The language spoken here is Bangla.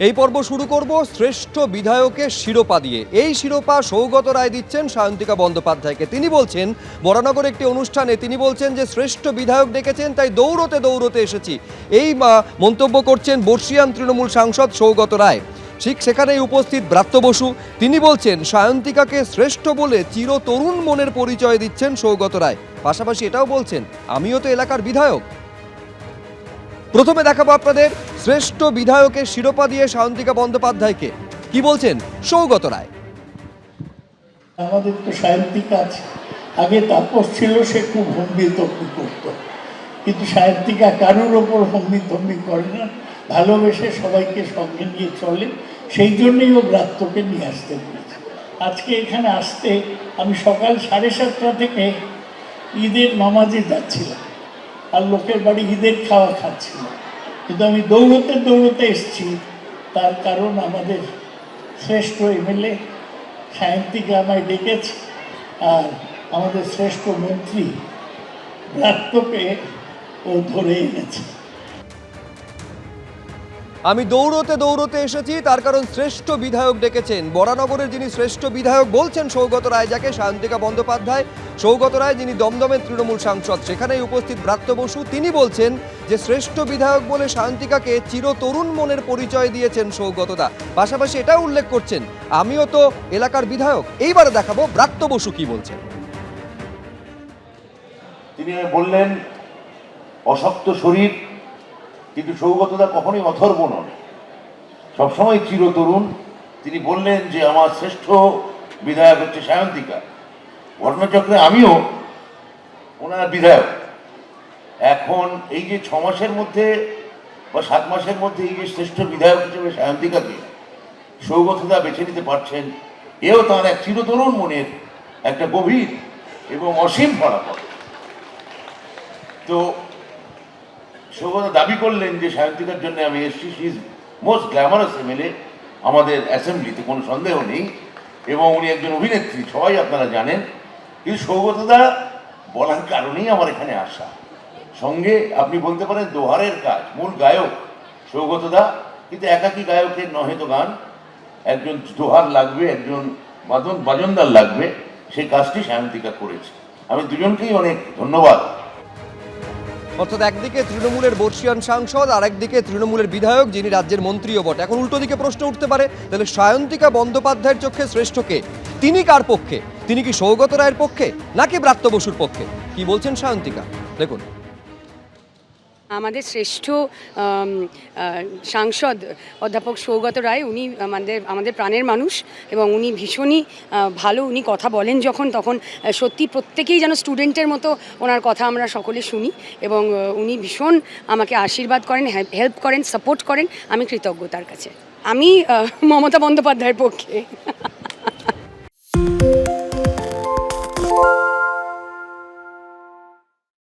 এই পর্ব শুরু করব শ্রেষ্ঠ বিধায়কের শিরোপা দিয়ে। এই শিরোপা সৌগত রায় দিচ্ছেন সায়ন্তিকা বন্দ্যোপাধ্যায়কে। তিনি বলছেন বরানগর একটি অনুষ্ঠানে তিনি বলছেন যে, শ্রেষ্ঠ বিধায়ক ডেকেছেন, তাই দৌড়তে দৌড়তে এসেছি। এই মন্তব্য করছেন বর্ষিয়ান তৃণমূল সাংসদ সৌগত রায়। ঠিক সেখানেই উপস্থিত ব্রাত্য বসু। তিনি বলছেন, সায়ন্তিকাকে শ্রেষ্ঠ বলে চির তরুণ মনের পরিচয় দিচ্ছেন সৌগত রায়। পাশাপাশি এটাও বলছেন, আমিও তো এলাকার বিধায়ক। প্রথমে দেখাবো আপনাদের শ্রেষ্ঠ বিধায়কের শিরোপা দিয়ে সায়ন্তিকা বন্দ্যোপাধ্যায়কে। কি বলছেন সৌগত রায়? আমাদের তো সাহিত্যিক আছে। আগে তাপস ছিল, সে খুব হম্বি তম্বি করতো। কিন্তু সাহিত্যিকা কারোর ওপর হম্বি তম্বি করে না। ভালোবেসে সবাইকে সঙ্গে নিয়ে চলে। সেই জন্যই ও ব্রাত্যকে নিয়ে আসতে পেরেছে। আজকে এখানে আসতে আমি সকাল সাড়ে সাতটা থেকে ঈদের নামাজে যাচ্ছিলাম। আর লোকের বাড়ি ঈদের খাওয়া খাচ্ছিলাম। কিন্তু আমি দৌড়তে দৌড়তে এসেছি। তার কারণ আমাদের শ্রেষ্ঠ এমএলএ সায়ন্তীকে আমায় ডেকেছে আর আমাদের শ্রেষ্ঠ মন্ত্রী ব্রাত্যকে ও ধরে এনেছে। আমি দৌড়তে দৌড়তে এসেছি, তার কারণ শ্রেষ্ঠ বিধায়ক ডেকেছেন। বরানগরের যিনি শ্রেষ্ঠ বিধায়ক বলছেন সৌগত রায়, যাকে শান্তিকা বন্দ্যোপাধ্যায়, সৌগত রায় যিনি দমদমের তৃণমূল সাংসদ, সেখানেই উপস্থিত ব্রাত্য বসু, তিনি বলছেন যে শ্রেষ্ঠ বিধায়ক বলে শান্তিকাকে চির তরুণ মনের পরিচয় দিয়েছেন সৌগতদা পাশাপাশি এটাও উল্লেখ করছেন, আমিও তো এলাকার বিধায়ক, এইবারে দেখাবো ব্রাত্য বসু কি বলছেন। তিনি বললেন, অশক্ত শরীর কিন্তু সৌগতদা কখনোই অথর্ব নন। সবসময় চিরতরুণ। তিনি বললেন যে, আমার শ্রেষ্ঠ বিধায়ক হচ্ছে সায়ন্তিকা। ঘটনাচক্রে আমিও ওনার বিধায়ক। এখন এই যে ছ মাসের মধ্যে বা সাত মাসের মধ্যে এই যে শ্রেষ্ঠ বিধায়ক হিসেবে সায়ন্তিকাকে সৌগতদা বেছে নিতে পারছেন, এও তার এক চিরতরুণ মনের একটা গভীর এবং অসীম ফলাফল। তো সৌগত দাবি করলেন যে সায়ন্তিকার জন্য আমি এসছি। She is most glamorous MLA. আমাদের অ্যাসেম্বলিতে কোনো সন্দেহ নেই। এবং উনি একজন অভিনেত্রী, সবাই আপনারা জানেন। কিন্তু সৌগতদা বলার কারণেই আমার এখানে আসা। সঙ্গে আপনি বলতে পারেন দোহারের কাজ, মূল গায়ক সৌগতদা কিন্তু একাকী গায়কের নহে তো গান। একজন দোহার লাগবে, একজন বাদন বাজনদার লাগবে। সেই কাজটি সায়ন্তিকা করেছে। আমি দুজনকেই অনেক ধন্যবাদ। অর্থাৎ একদিকে তৃণমূলের বর্ষিয়ান সাংসদ আর একদিকে তৃণমূলের বিধায়ক যিনি রাজ্যের মন্ত্রীও বটে। এখন উল্টো দিকে প্রশ্ন উঠতে পারে, তাহলে সায়ন্তিকা বন্দ্যোপাধ্যায়ের চোখে শ্রেষ্ঠকে তিনি কার পক্ষে? তিনি কি সৌগত রায়ের পক্ষে নাকি ব্রাত্য বসুর পক্ষে? কি বলছেন সায়ন্তিকা? দেখুন। আমাদের শ্রেষ্ঠ সাংসদ অধ্যাপক সৌগত রায়, উনি আমাদের আমাদের প্রাণের মানুষ এবং উনি ভীষণই ভালো উনি কথা বলেন যখন, তখন সত্যি প্রত্যেকেই যেন স্টুডেন্টের মতো ওনার কথা আমরা সকলে শুনি এবং উনি ভীষণ আমাকে আশীর্বাদ করেন হেল্প করেন, সাপোর্ট করেন, আমি কৃতজ্ঞ তার কাছে। আমি মমতা বন্দ্যোপাধ্যায়ের পক্ষে।